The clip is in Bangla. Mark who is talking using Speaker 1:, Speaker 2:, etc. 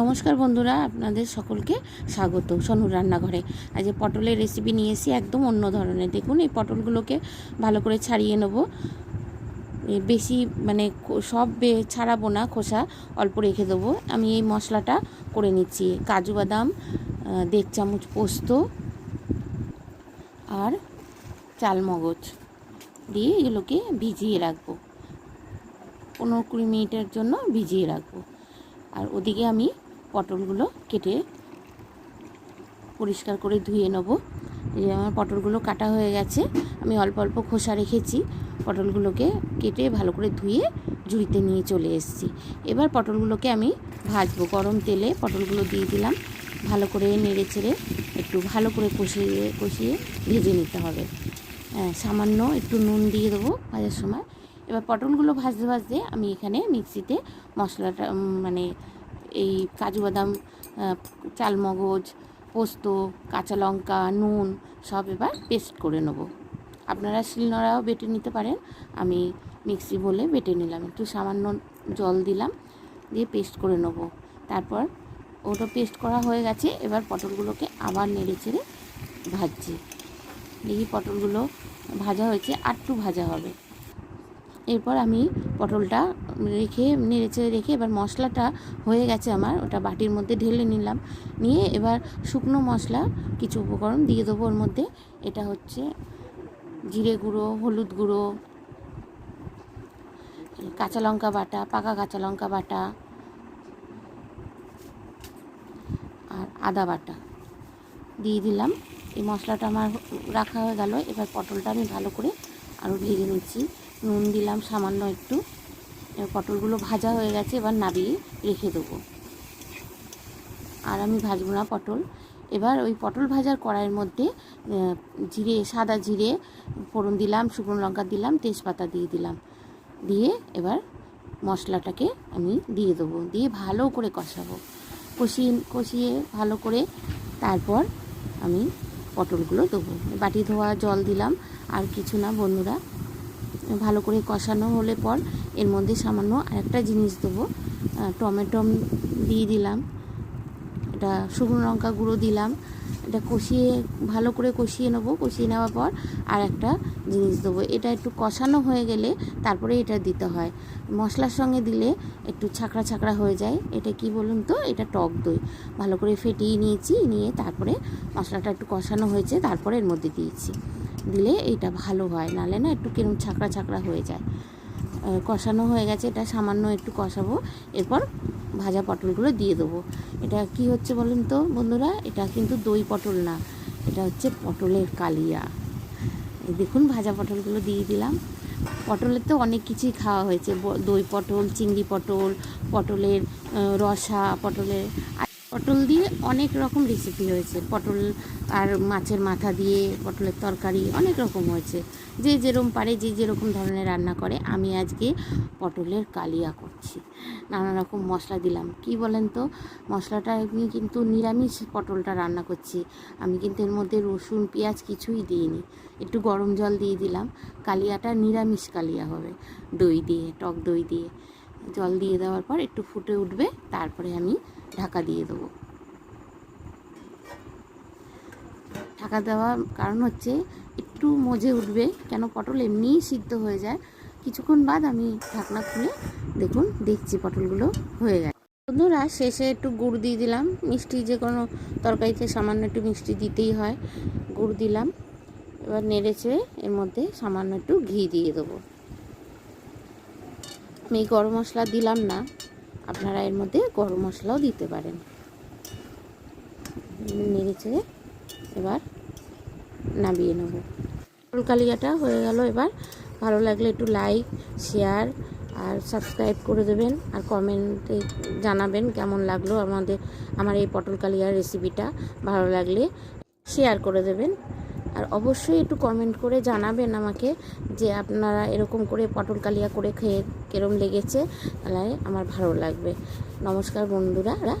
Speaker 1: নমস্কার বন্ধুরা, আপনাদের সকলকে স্বাগত সনুর রান্নাঘরে। আজ পটলের রেসিপি নিয়ে এসেছি একদম অন্য ধরনের। দেখুন, এই পটলগুলোকে ভালো করে ছাড়িয়ে নেব। বেশি মানে সব ছাড়াবো না, খোসা অল্প রেখে দেবো। আমি এই মশলাটা করে নিচ্ছি। কাজু বাদাম দেড় চামচ পোস্ত আর চালমগজ দিয়ে এগুলোকে ভিজিয়ে রাখব। পনেরো কুড়ি মিনিটের জন্য ভিজিয়ে রাখব। আর ওদিকে আমি পটলগুলো কেটে পরিষ্কার করে ধুয়ে নেব। এই যে আমার পটলগুলো কাটা হয়ে গেছে আমি অল্প অল্প খোসা রেখেছি। পটলগুলোকে কেটে ভালো করে ধুয়ে ঝুড়িতে নিয়ে চলে এসেছি। এবার পটলগুলোকে আমি ভাজবো। গরম তেলে পটলগুলো দিয়ে দিলাম। ভালো করে নেড়ে চেড়ে একটু ভালো করে কষিয়ে কষিয়ে ভেজে নিতে হবে। হ্যাঁ, সামান্য একটু নুন দিয়ে দেবো ভাজার সময়। এবার পটলগুলো ভাজতে ভাজতে আমি এখানে মিক্সিতে মশলাটা মানে এই কাজু বাদাম চালমগজ, পোস্ত, কাঁচা লঙ্কা, নুন সব এবার পেস্ট করে নেব। আপনারা শিলনোড়াও বেটে নিতে পারেন। আমি মিক্সি বলে বেটে নিলাম। একটু সামান্য জল দিলাম, দিয়ে পেস্ট করে নেব। তারপর ওটা পেস্ট করা হয়ে গেছে। এবার পটলগুলোকে আবার নেড়ে চেড়ে ভাজছি। দেখি পটলগুলো ভাজা হয়েছে। আটটু ভাজা হবে। এরপর আমি পটলটা রেখে নেড়েচেড়ে রেখে এবার মশলাটা হয়ে গেছে আমার, ওটা বাটির মধ্যে ঢেলে নিলাম। নিয়ে এবার শুকনো মশলা, কিছু উপকরণ দিয়ে দেবো ওর মধ্যে। এটা হচ্ছে জিরে গুঁড়ো, হলুদ গুঁড়ো, কাঁচা লঙ্কা বাটা, পাকা কাঁচা লঙ্কা বাটা, আর আদা বাটা দিয়ে দিলাম। এই মশলাটা আমার রাখা হয়ে গেল, এবার পটলটা আমি ভালো করে আরও ভেজে নিচ্ছি। নুন দিলাম সামান্য একটু। পটলগুলো ভাজা হয়ে গেছে, এবার নাবিয়ে রেখে দেবো। আর আমি ভাজবো না পটল। এবার ওই পটল ভাজার কড়াইয়ের মধ্যে জিরে, সাদা জিরে, ফোড়ন দিলাম, শুকনো লঙ্কা দিলাম, তেজপাতা দিয়ে দিলাম। দিয়ে এবার মশলাটাকে আমি দিয়ে দেবো। দিয়ে ভালো করে কষাবো। কষিয়ে কষিয়ে ভালো করে তারপর আমি পটলগুলো দেবো। বাটি ধোয়া জল দিলাম। আর কিছু না বন্ধুরা ভালো করে কষানো হলে পর এর মধ্যে সামান্য আরেকটা জিনিস দেবো। টমেটো দিয়ে দিলাম। এটা শুকনো লঙ্কা গুঁড়ো দিলাম। এটা কষিয়ে, ভালো করে কষিয়ে নেব। কষিয়ে নেওয়ার পর আর একটা জিনিস দেবো। এটা একটু কষানো হয়ে গেলে তারপরে এটা দিতে হয়। মশলার সঙ্গে দিলে একটু ছাকড়া ছাকড়া হয়ে যায়। এটা কি বলুন তো? এটা টক দই। ভালো করে ফেটিয়ে নিয়েছি। নিয়ে তারপরে মশলাটা একটু কষানো হয়েছে। তারপরে এর মধ্যে দিয়েছি। দিলে এটা ভালো হয়। নালে না একটু কিরম ছাকড়া ছাকড়া হয়ে যায়। কষানো হয়ে গেছে, এটা সামান্য একটু কষাবো। এরপর ভাজা পটলগুলো দিয়ে দেবো। এটা কি হচ্ছে বলুন তো বন্ধুরা? এটা কিন্তু দই পটল না, এটা হচ্ছে পটলের কালিয়া। দেখুন ভাজা পটলগুলো দিয়ে দিলাম। পটলের তো অনেক কিছুই খাওয়া হয়েছে দই পটল, চিংড়ি পটল, পটলের রসা, পটলের পটল দিয়ে অনেক রকম রেসিপি হয়েছে। পটল আর মাছের মাথা দিয়ে, পটলের তরকারি অনেক রকম হয়েছে। যে যেরকম পারে, যে যেরকম ধরনের রান্না করে, আমি আজকে পটলের কালিয়া করছি। নানা রকম মশলা দিলাম। কি বলেন তো? মশলাটা আমি কিন্তু নিরামিষ পটলটা রান্না করছি। আমি কিন্তু এর মধ্যে রসুন, পেঁয়াজ কিছুই দিইনি। একটু গরম জল দিয়ে দিলাম। কালিয়াটা নিরামিষ কালিয়া হবে। দই দিয়ে, টক দই দিয়ে। জল দিয়ে দেওয়ার পর একটু ফুটে উঠবে। তারপরে আমি ঢাকা দিয়ে দেবো। ঢাকা দেওয়ার কারণ হচ্ছে একটু মজে উঠবে, কেন পটল এমনিই সিদ্ধ হয়ে যায়। কিছুক্ষণ বাদ আমি ঢাকনা খুলে দেখুন, দেখছি পটলগুলো হয়ে গেছে। বন্ধুরা, শেষে একটু গুড় দিয়ে দিলাম। মিষ্টি যে কোনো তরকারিতে সামান্য একটু মিষ্টি দিতেই হয়। গুড় দিলাম। এবার নেড়েছে এর মধ্যে সামান্য একটু ঘি দিয়ে দেবো। আমি গরম মশলা দিলাম না। আপনারা এর মধ্যে গরম মশলাও দিতে পারেন। নেড়েছে এবার নামিয়ে নেব। কালিয়াটা হয়ে গেল এবার। ভালো লাগলে একটু লাইক শেয়ার আর সাবস্ক্রাইব করে দেবেন আর কমেন্টে জানাবেন কেমন লাগল আমাদের, আমার এই পটল কালিয়ার রেসিপিটা ভালো লাগলে শেয়ার করে দেবেন। আর অবশ্যই একটু কমেন্ট করে জানাবেন আমাকে যে আপনারা এরকম করে পটল কালিয়া করে খেয়ে কেরম লেগেছে। তাহলে আমার ভালো লাগবে। নমস্কার বন্ধুরা